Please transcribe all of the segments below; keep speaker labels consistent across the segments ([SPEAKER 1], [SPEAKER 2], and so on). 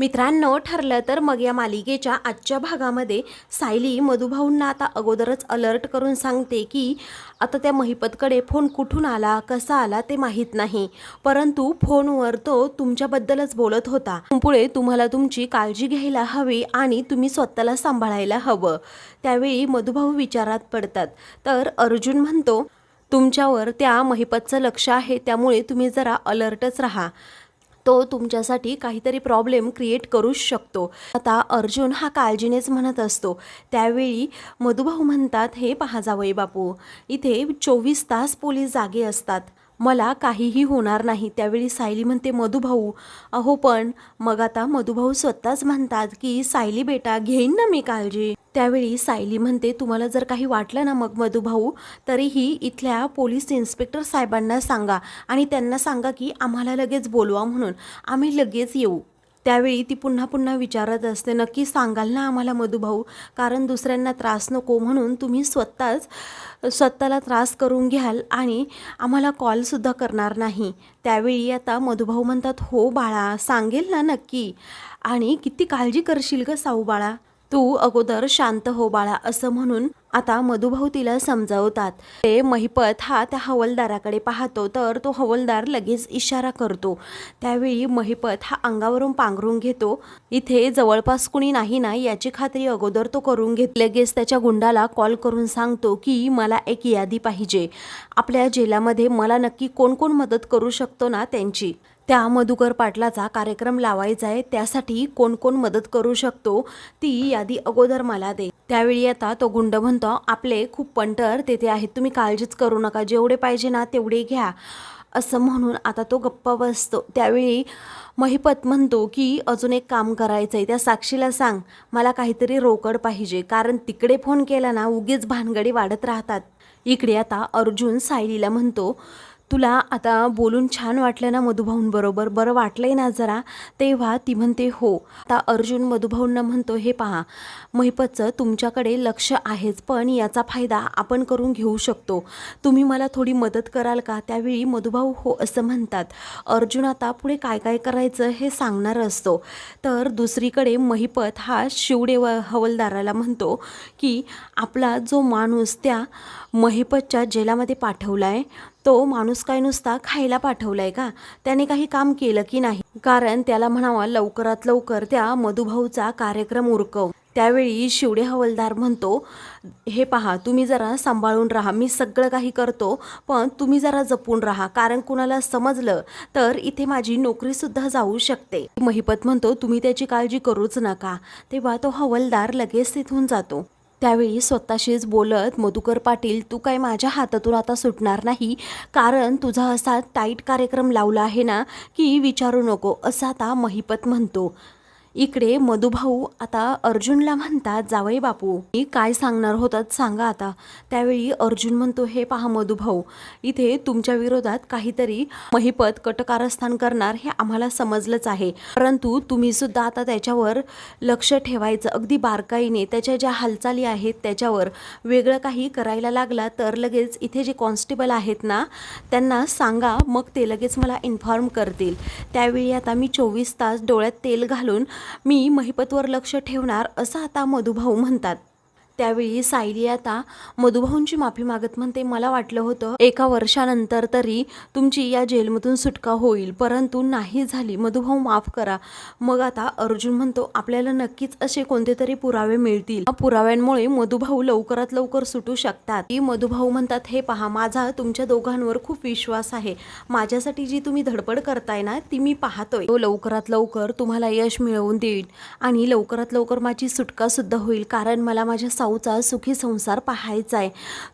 [SPEAKER 1] मित्रांनो ठरलं तर मग या मालिकेच्या आजच्या भागामध्ये सायली मधुभाऊंना आता अगोदरच अलर्ट करून सांगते की आता त्या महिपतकडे फोन कुठून आला कसा आला ते माहीत नाही. परंतु फोनवर तो तुमच्याबद्दलच बोलत होता. पुढे तुम्हाला तुमची काळजी घ्यायला हवी आणि तुम्ही स्वतःला सांभाळायला हवं. त्यावेळी मधुभाऊ विचारात पडतात. तर अर्जुन म्हणतो तुमच्यावर त्या महिपतचं लक्ष आहे त्यामुळे तुम्ही जरा अलर्टच राहा. तो तुमच्यासाठी काहीतरी प्रॉब्लेम क्रिएट करूच शकतो. आता अर्जुन हा काळजीनेच म्हणत असतो. त्यावेळी मधुभाऊ म्हणतात हे पहा जावई बापू इथे चोवीस तास पोलीस जागे असतात. मला काहीही होणार नाही. त्यावेळी सायली म्हणते मधुभाऊ. अहो पण मग आता मधुभाऊ स्वतःच म्हणतात की सायली बेटा घेईन ना मी काळजी. त्यावेळी सायली म्हणते तुम्हाला जर काही वाटलं ना मग मधुभाऊ तरीही इथल्या पोलीस इन्स्पेक्टर साहेबांना सांगा आणि त्यांना सांगा की आम्हाला लगेच बोलवा म्हणून. आम्ही लगेच येऊ. त्यावेळी ती पुन्हा पुन्हा विचारत असते नक्की सांगाल ना आम्हाला मधुभाऊ कारण दुसऱ्यांना त्रास नको म्हणून तुम्ही स्वतःच स्वतःला त्रास करून घ्याल आणि आम्हाला कॉलसुद्धा करणार नाही. त्यावेळी आता मधुभाऊ म्हणतात हो बाळा सांगेल ना नक्की. आणि किती काळजी करशील ग साऊ बाळा? तू अगोदर शांत हो बाळा असं म्हणून आता मधुभाऊ तिला समजावतात. ते महिपत हा त्या हवलदाराकडे पाहतो तर तो हवलदार लगेच इशारा करतो. त्यावेळी महिपत हा अंगावरून पांघरून घेतो. इथे जवळपास कुणी नाही ना याची खात्री अगोदर तो करून घेत लगेच त्याच्या गुंडाला कॉल करून सांगतो की मला एक यादी पाहिजे. आपल्या जेलामध्ये मला नक्की कोण कोण मदत करू शकतो ना त्यांची? त्या मधुकर पाटलाचा कार्यक्रम लावायचा आहे त्यासाठी कोण कोण मदत करू शकतो ती यादी अगोदर मला दे. त्यावेळी आता तो गुंड म्हणतो आपले खूप पंटर तेथे आहेत तुम्ही काळजीच करू नका जेवढे पाहिजे ना तेवढे घ्या असं म्हणून आता तो गप्पा बसतो. त्यावेळी महिपत म्हणतो की अजून एक काम करायचं आहे त्या साक्षीला सांग मला काहीतरी रोकड पाहिजे कारण तिकडे फोन केला ना उगीच भानगडी वाढत राहतात. इकडे आता अर्जुन सायलीला म्हणतो तुला आता बोलून छान वाटलं ना मधुभाऊंबरोबर बरं वाटलंय ना जरा? तेव्हा ती म्हणते हो. आता अर्जुन मधुभाऊंना म्हणतो हे पहा महिपतचं तुमच्याकडे लक्ष आहेच पण याचा फायदा आपण करून घेऊ शकतो. तुम्ही मला थोडी मदत कराल का? त्यावेळी मधुभाऊ हो असं म्हणतात. अर्जुन आता पुढे काय काय करायचं हे सांगणार असतो. तर दुसरीकडे महिपत हा शिवडे व हवलदाराला म्हणतो की आपला जो माणूस त्या महिपतच्या जेलामध्ये पाठवला आहे तो माणूस काय नुसता खायला पाठवलाय का? त्याने काही काम केलं की नाही? कारण त्याला म्हणावा लवकरात लवकर त्या मधुभाऊचा कार्यक्रम उरकव. त्यावेळी शिवडे हवलदार म्हणतो हे पहा तुम्ही जरा सांभाळून राहा. मी सगळं काही करतो पण तुम्ही जरा जपून राहा. कारण कुणाला समजलं तर इथे माझी नोकरीसुद्धा जाऊ शकते. महिपत म्हणतो तुम्ही त्याची काळजी करूच नका. तेव्हा तो हवलदार लगेच तिथून जातो. त्यावेळी स्वतःशीच बोलत मधुकर पाटील तू काय माझ्या हातातून आता सुटणार नाही? कारण तुझा असा टाईट कार्यक्रम लावला आहे ना की विचारू नको असं आता महिपत म्हणतो. इकडे मधुभाऊ आता अर्जुनला म्हणतात जावई बापू मी काय सांगणार होतात सांगा आता. त्यावेळी अर्जुन म्हणतो हे पहा मधुभाऊ इथे तुमच्या विरोधात काहीतरी महिपत कटकारस्थान करणार हे आम्हाला समजलंच आहे. परंतु तुम्ही सुद्धा आता त्याच्यावर लक्ष ठेवायचं. अगदी बारकाईने त्याच्या ज्या हालचाली आहेत त्याच्यावर वेगळं काही करायला लागला तर लगेच इथे जे कॉन्स्टेबल आहेत ना त्यांना सांगा मग ते लगेच मला इन्फॉर्म करतील. त्यावेळी आता मी चोवीस तास डोळ्यात तेल घालून मी महिपतवर लक्ष ठेवणार असं आता मधुभाऊ म्हणतात. त्यावेळी सायली आता मधुभाऊंची माफी मागत म्हणते मला वाटलं होतं एका वर्षानंतर तरी तुमची या जेलमधून सुटका होईल परंतु नाही झाली. मधुभाऊ माफ करा. मग आता अर्जुन म्हणतो आपल्याला नक्कीच असे कोणते तरी पुरावे मिळतील. पुराव्यांमुळे मधुभाऊ लवकरात लवकर सुटू शकतात. की मधुभाऊ म्हणतात हे पहा माझा तुमच्या दोघांवर खूप विश्वास आहे. माझ्यासाठी जी तुम्ही धडपड करताय ना ती मी पाहतोय. तो लवकरात लवकर तुम्हाला यश मिळवून देईल आणि लवकरात लवकर माझी सुटका सुद्धा होईल. कारण मला माझ्या साऊचा सुखी संसार पाहायचा आहे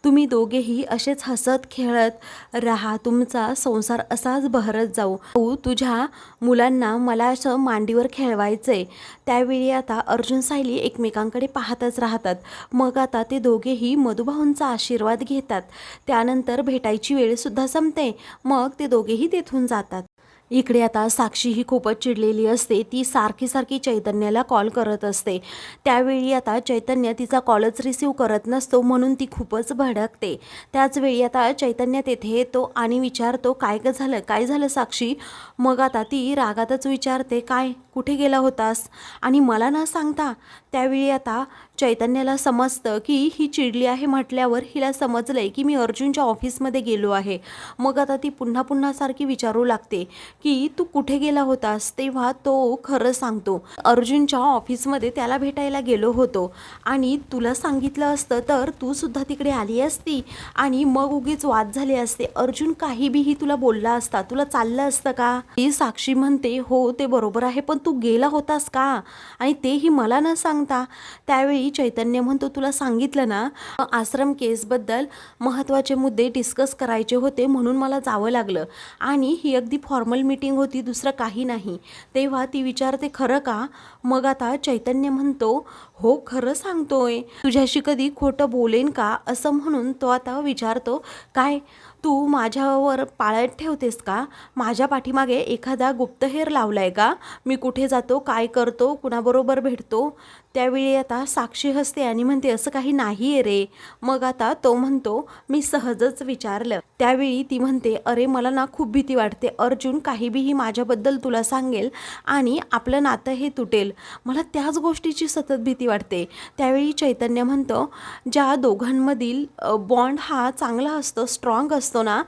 [SPEAKER 1] तुम्ही दोघेही असेच हसत खेळत राहा. तुमचा संसार असाच बहरत जाऊ. भाऊ तुझ्या मुलांना मला असं मांडीवर खेळवायचं आहे त्यावेळी आता अर्जुन सायली एकमेकांकडे पाहतच राहतात. मग आता ते दोघेही मधुभाऊंचा आशीर्वाद घेतात. त्यानंतर भेटायची वेळ सुद्धा संपते. मग ते दोघेही तेथून जातात. इकडे आता साक्षी ही खूपच चिडलेली असते. ती सारखी सारखी चैतन्याला कॉल करत असते. त्यावेळी आता चैतन्य तिचा कॉलच रिसीव करत नसतो म्हणून ती खूपच भडकते. त्याचवेळी आता चैतन्य तेथे येतो आणि विचारतो काय ग झालं? काय झालं साक्षी? मग आता ती रागातच विचारते काय? कुठे गेला होतास? आणि मला न सांगता त्यावेळी आता चैतन्याला समजतं की ही चिडली आहे म्हटल्यावर हिला समजलं आहे की मी अर्जुनच्या ऑफिसमध्ये गेलो आहे. मग आता ती पुन्हा पुन्हा सारखी विचारू लागते की तू कुठे गेला होतास तेव्हा तो खरं सांगतो. अर्जुनच्या ऑफिसमध्ये त्याला भेटायला गेलो होतो आणि तुला सांगितलं असतं तर तू सुद्धा तिकडे आली असती आणि मग उगीच वाद झाले असते. अर्जुन काही बीही तुला बोलला असता तुला चाललं असतं का? ही साक्षी म्हणते हो ते बरोबर आहे पण तू गेला होतास का? आणि तेही मला न सांग सांगता? त्यावेळी चैतन्य म्हणतो तुला सांगितलं ना आश्रम केसबद्दल महत्त्वाचे मुद्दे डिस्कस करायचे होते म्हणून मला जावं लागलं. आणि ही अगदी फॉर्मल मीटिंग होती दुसरं काही नाही. तेव्हा ती विचारते खरं का? मग आता चैतन्य म्हणतो हो खरं सांगतोय. तुझ्याशी कधी खोटं बोलेन का असं म्हणून तो आता विचारतो काय तू माझ्यावर पाळत ठेवतेस का? माझ्या पाठीमागे एखादा गुप्तहेर लावलाय का? मी कुठे जातो काय करतो कुणाबरोबर भेटतो? त्यावेळी आता साक्षी हसते आणि म्हणते असं काही नाही आहे रे. मग आता तो म्हणतो मी सहजच विचारलं. त्यावेळी ती म्हणते अरे मला ना खूप भीती वाटते. अर्जुन काही बीही माझ्याबद्दल तुला सांगेल आणि आपलं नातं हे तुटेल. मला त्याच गोष्टीची सतत भीती वाटते. त्यावेळी चैतन्य म्हणतो ज्या दोघांमधील बॉन्ड हा चांगला असतो स्ट्रॉंग असतो ना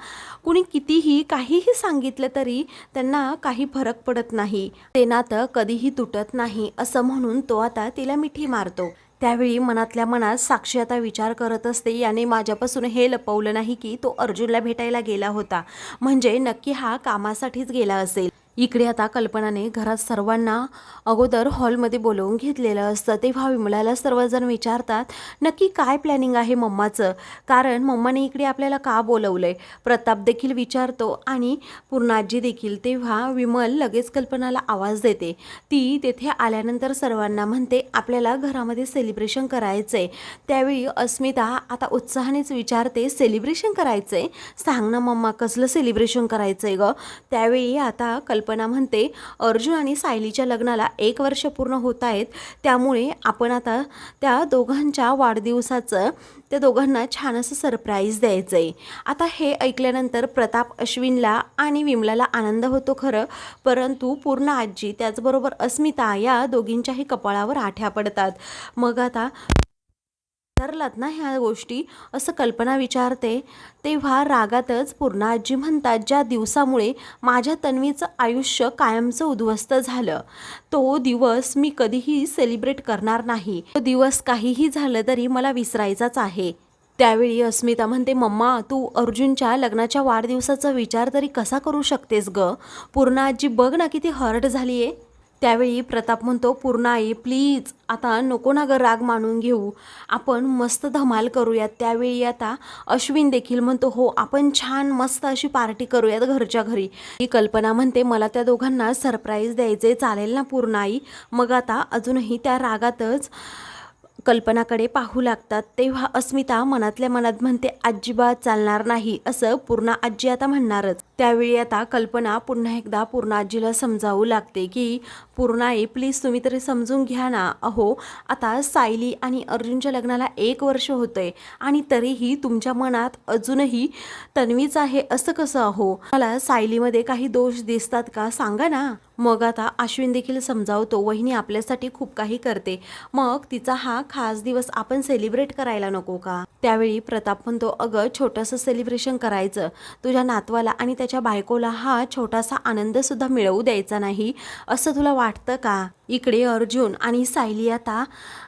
[SPEAKER 1] कुणी कितीही काहीही सांगितलं तरी त्यांना काही फरक पडत नाही. ते नातं कधीही तुटत नाही असं म्हणून तो आता तिला मिठी मारतो. त्यावेळी मनातल्या मनात साक्षी आता विचार करत असते याने माझ्यापासून हे लपवलं नाही की तो अर्जुनला भेटायला गेला होता. म्हणजे नक्की हा कामासाठीच गेला असेल. इकडे आता कल्पनाने घरात सर्वांना अगोदर हॉलमध्ये बोलवून घेतलेलं असतं. तेव्हा विमलाला सर्वजण विचारतात नक्की काय प्लॅनिंग आहे मम्माचं? कारण मम्माने इकडे आपल्याला का बोलवलं आहे प्रताप देखील विचारतो आणि पूर्णाजी देखील तेव्हा विमल लगेच कल्पनाला आवाज देते. ती तेथे आल्यानंतर सर्वांना म्हणते आपल्याला घरामध्ये सेलिब्रेशन करायचं आहे त्यावेळी अस्मिता आता उत्साहानेच विचारते सेलिब्रेशन करायचं आहे सांग ना मम्मा कसलं सेलिब्रेशन करायचं आहे ग? त्यावेळी आता कल्प कल्पना म्हणते अर्जुन आणि सायलीच्या लग्नाला एक वर्ष पूर्ण होत आहेत. त्यामुळे आपण आता त्या दोघांच्या वाढदिवसाचं त्या दोघांना छान असं सरप्राईज द्यायचं आहे आता हे ऐकल्यानंतर प्रताप अश्विनला आणि विमलाला आनंद होतो खरं परंतु पूर्ण आजी त्याचबरोबर अस्मिता या दोघींच्याही कपाळावर आठ्या पडतात. मग आता विसरलात ना ह्या गोष्टी? असं कल्पना विचारते. तेव्हा रागातच पूर्ण आजी म्हणतात ज्या दिवसामुळे माझ्या तन्वीचं आयुष्य कायमचं उद्ध्वस्त झालं तो दिवस मी कधीही सेलिब्रेट करणार नाही. तो दिवस काहीही झालं तरी मला विसरायचाच आहे. त्यावेळी अस्मिता म्हणते मम्मा तू अर्जुनच्या लग्नाच्या वाढदिवसाचा विचार तरी कसा करू शकतेस ग? पूर्ण आजी बघ ना किती हर्ट झाली आहे त्यावेळी प्रताप म्हणतो पूर्ण आई प्लीज आता नको ना ग राग मानून घेऊ. आपण मस्त धमाल करूयात. त्यावेळी आता अश्विन देखील म्हणतो हो आपण छान मस्त अशी पार्टी करूयात घरच्या घरी. ही कल्पना म्हणते मला त्या दोघांना सरप्राईज द्यायचे चालेल ना पूर्ण आई? मग आता अजूनही त्या रागातच कल्पनाकडे पाहू लागतात तेव्हा अस्मिता मनातल्या मनात म्हणते अजिबात चालणार नाही असं पूर्ण आजी आता म्हणणारच. त्यावेळी आता कल्पना पुन्हा एकदा पूर्ण आजीला समजावू लागते की पूर्णाई प्लीज तुम्ही तरी समजून घ्या ना. अहो आता सायली आणि अर्जुनच्या लग्नाला एक वर्ष होतंय आणि तरीही तुमच्या मनात अजूनही तन्वीच आहे असं कसं अहो? मला सायलीमध्ये काही दोष दिसतात का? सांगा ना. मग आता अश्विन देखील समजावतो वहिनी आपल्यासाठी खूप काही करते. मग तिचा हा खास दिवस आपण सेलिब्रेट करायला नको का? त्यावेळी प्रताप म्हणतो अगं छोटंसं सेलिब्रेशन करायचं. तुझ्या नातवाला आणि त्याच्या बायकोला हा छोटासा आनंदसुद्धा मिळवू द्यायचा नाही. असं तुला वाटतं का? इकडे अर्जुन आणि सायली आता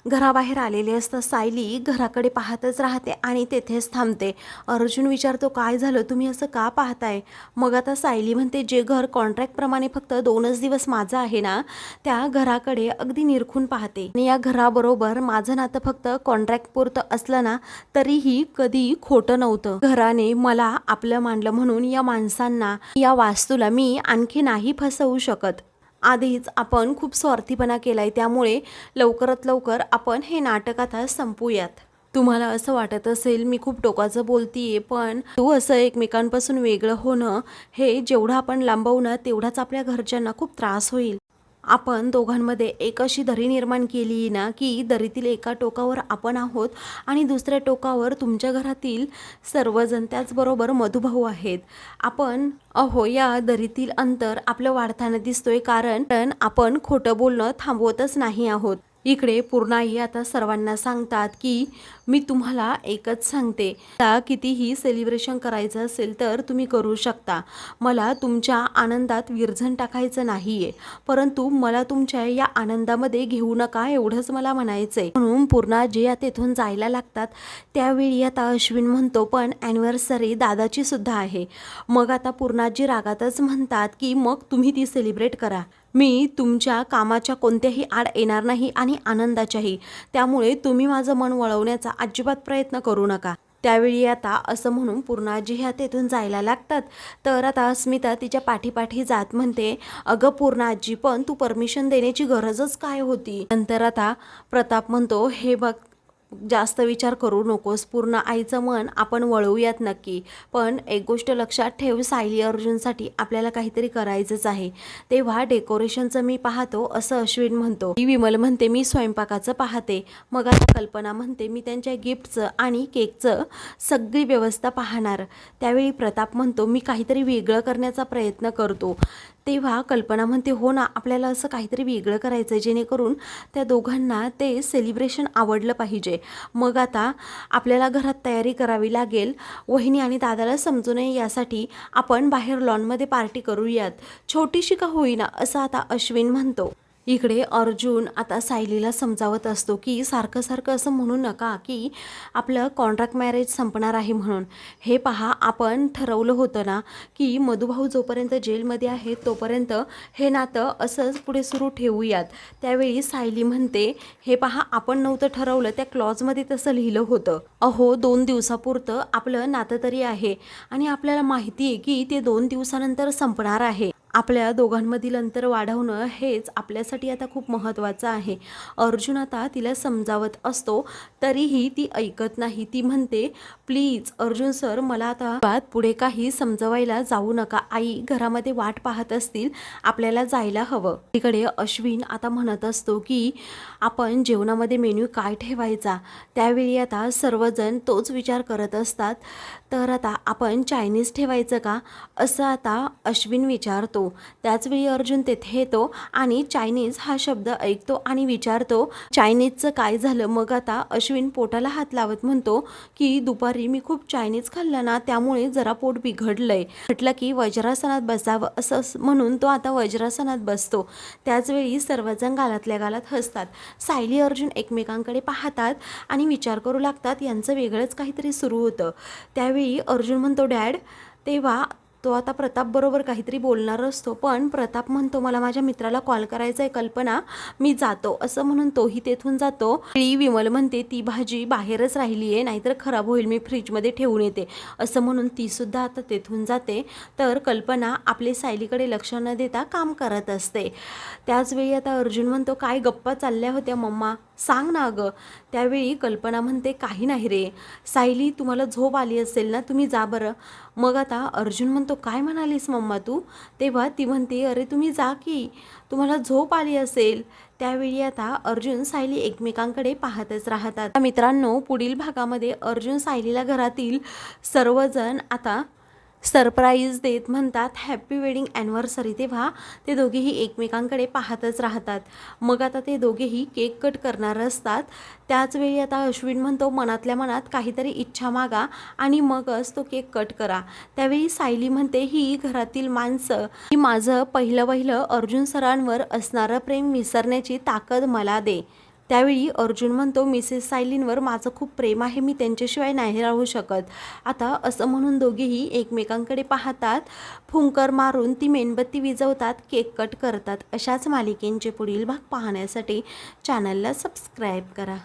[SPEAKER 1] घराबाहेर आलेले असतात. सायली घराकडे पाहतच राहते आणि तेथेच थांबते. अर्जुन विचारतो काय झालं? तुम्ही असं का पाहताय? मग आता सायली म्हणते जे घर कॉन्ट्रॅक्टप्रमाणे फक्त दोनच दिवस माझं आहे ना त्या घराकडे अगदी निरखून पाहते. आणि या घराबरोबर माझं नातं फक्त कॉन्ट्रॅक्ट पुरतं असलं ना तरीही कधी खोटं नव्हतं. घराने मला आपलं मानलं म्हणून या माणसांना या वास्तूला मी आणखी नाही फसवू शकत. आधीच आपण खूप स्वार्थीपणा केला आहे त्यामुळे लवकरात लवकर आपण हे नाटक आता संपूयात. तुम्हाला असं वाटत असेल मी खूप टोकाचं बोलतीये पण तू असं एकमेकांपासून वेगळं होणं हे जेवढं आपण लांबवू ना तेवढाच आपल्या घरच्यांना खूप त्रास होईल. आपण दोघांमध्ये एक अशी दरी निर्माण केली ना की दरीतील एका टोकावर आपण आहोत आणि दुसऱ्या टोकावर तुमच्या घरातील सर्वजण त्याचबरोबर मधुभाऊ आहेत. आपण अहो या दरीतील अंतर आपलं वाढताना दिसतोय कारण आपण खोटं बोलणं थांबवतच नाही आहोत. इकडे पूर्णाई आता सर्वांना सांगतात की मी तुम्हाला एकच सांगते. आता कितीही सेलिब्रेशन करायचं असेल तर तुम्ही करू शकता. मला तुमच्या आनंदात विरझण टाकायचं नाही आहे परंतु मला तुमच्या या आनंदामध्ये घेऊ नका एवढंच मला म्हणायचं आहे म्हणून पूर्णा जे या तेथून जायला लागतात त्यावेळी आता अश्विन म्हणतो पण ॲनिव्हर्सरी दादाची सुद्धा आहे. मग आता पूर्णाजी रागातच म्हणतात की मग तुम्ही ती सेलिब्रेट करा. मी तुमच्या कामाच्या कोणत्याही आड येणार नाही आणि आनंदाच्याही. त्यामुळे तुम्ही माझं मन वळवण्याचा अजिबात प्रयत्न करू नका. त्यावेळी आता असं म्हणून पूर्णाजी ह्या तेथून जायला लागतात. तर आता अस्मिता तिच्या पाठीपाठी जात म्हणते अगं पूर्णाजी पण तू परमिशन देण्याची गरजच काय होती? नंतर आता प्रताप म्हणतो हे बघ जास्त विचार करू नकोस. पूर्ण आईचं मन आपण वळवूयात नक्की. पण एक गोष्ट लक्षात ठेव सायली अर्जुनसाठी आपल्याला काहीतरी करायचंच आहे. तेव्हा डेकोरेशनचं मी पाहतो असं अश्विन म्हणतो. मी विमल म्हणते मी स्वयंपाकाचं पाहते. मग आता कल्पना म्हणते मी त्यांच्या गिफ्टचं आणि केकचं सगळी व्यवस्था पाहणार. त्यावेळी प्रताप म्हणतो मी काहीतरी वेगळं करण्याचा प्रयत्न करतो. तेव्हा कल्पना म्हणते हो ना आपल्याला असं काहीतरी वेगळं करायचं आहे जेणेकरून त्या दोघांना ते सेलिब्रेशन आवडलं पाहिजे. मग आता आपल्याला घरात तयारी करावी लागेल. वहिनी आणि दादाला समजू नये यासाठी आपण बाहेर लॉनमध्ये पार्टी करूयात. छोटीशी का होईना असं आता अश्विन म्हणतो. इकडे अर्जुन आता सायलीला समजावत असतो की सारखं सारखं असं म्हणू नका की आपलं कॉन्ट्रॅक्ट मॅरेज संपणार आहे म्हणून. हे पहा आपण ठरवलं होतं ना की मधुभाऊ जोपर्यंत जेलमध्ये आहे तोपर्यंत हे नातं असंच पुढे सुरू ठेवूयात. त्यावेळी सायली म्हणते हे पहा आपण नव्हतं ठरवलं त्या क्लॉजमध्ये तसं लिहिलं होतं. अहो दोन दिवसापुरतं आपलं नातं तरी आहे आणि आपल्याला माहिती आहे की ते दोन दिवसानंतर संपणार आहे. आपल्या दोघांमधील अंतर वाढवणं हेच आपल्यासाठी आता खूप महत्त्वाचं आहे. अर्जुन आता तिला समजावत असतो तरीही ती ऐकत नाही. ती म्हणते प्लीज अर्जुन सर मला आता पुढे काही समजवायला जाऊ नका. आई घरामध्ये वाट पाहत असतील आपल्याला जायला हवं. तिकडे अश्विन आता म्हणत असतो की आपण जेवणामध्ये मेन्यू काय ठेवायचा? त्यावेळी आता सर्वजण तोच विचार करत असतात. तर आता आपण चायनीज ठेवायचं का? असं आता अश्विन विचारतो. त्याचवेळी अर्जुन तेथे येतो आणि चायनीज हा शब्द ऐकतो आणि विचारतो चायनीजचं काय झालं? मग आता अश्विन पोटाला हात लावत म्हणतो की दुपारी मी खूप चायनीज खाल्लं ना त्यामुळे जरा पोट बिघडलंय. म्हटलं की वज्रासनात बसावं असं म्हणून तो आता वज्रासनात बसतो. त्याचवेळी सर्वजण गालातल्या गालात हसतात. सायली अर्जुन एकमेकांकडे पाहतात आणि विचार करू लागतात यांचं वेगळंच काहीतरी सुरू होतं. त्यावेळी अर्जुन म्हणतो डॅड तेव्हा तो आता प्रताप बरोबर काहीतरी बोलणार असतो पण प्रताप म्हणतो मला माझ्या मित्राला कॉल करायचा आहे कल्पना मी जातो. असं म्हणून तोही तेथून जातो. ती विमल म्हणते ती भाजी बाहेरच राहिली आहे नाहीतर खराब होईल मी फ्रीजमध्ये ठेवून येते. असं म्हणून ती सुद्धा आता तेथून जाते. तर कल्पना आपले सायलीकडे लक्ष न देता काम करत असते. त्याचवेळी आता अर्जुन म्हणतो काय गप्पा चालल्या होत्या मम्मा? सांग ना अगं त्यावेळी कल्पना म्हणते काही नाही रे. सायली तुम्हाला झोप आली असेल ना तुम्ही जा बरं. मग आता अर्जुन म्हणतो काय म्हणालीस मम्मा तू? तेव्हा ती म्हणते अरे तुम्ही जा की तुम्हाला झोप आली असेल. त्यावेळी आता अर्जुन सायली एकमेकांकडे पाहतच राहतात. मित्रांनो पुढील भागामध्ये अर्जुन सायलीला घरातील सर्वजण आता सरप्राईज देत म्हणतात हॅपी वेडिंग ॲनिव्हर्सरी तेव्हा ते दोघेही एकमेकांकडे पाहतच राहतात. मग आता ते दोघेही केक कट करणार असतात. त्याचवेळी आता अश्विन म्हणतो मनातल्या मनात काहीतरी इच्छा मागा आणि मगच तो केक कट करा. त्यावेळी सायली म्हणते ही घरातील माणसं ही माझं पहिलं पहिलं अर्जुन सरांवर असणारं प्रेम विसरण्याची ताकद मला दे. त्यावेळी अर्जुन म्हणतो मिसेस सायलीनवर माझं खूप प्रेम आहे मी त्यांच्याशिवाय नाही राहू शकत. आता असं म्हणून दोघेही एकमेकांकडे पाहतात फुंकर मारून ती मेणबत्ती विजवतात केक कट करतात. अशाच मालिकेंचे पुढील भाग पाहण्यासाठी चॅनलला सबस्क्राईब करा.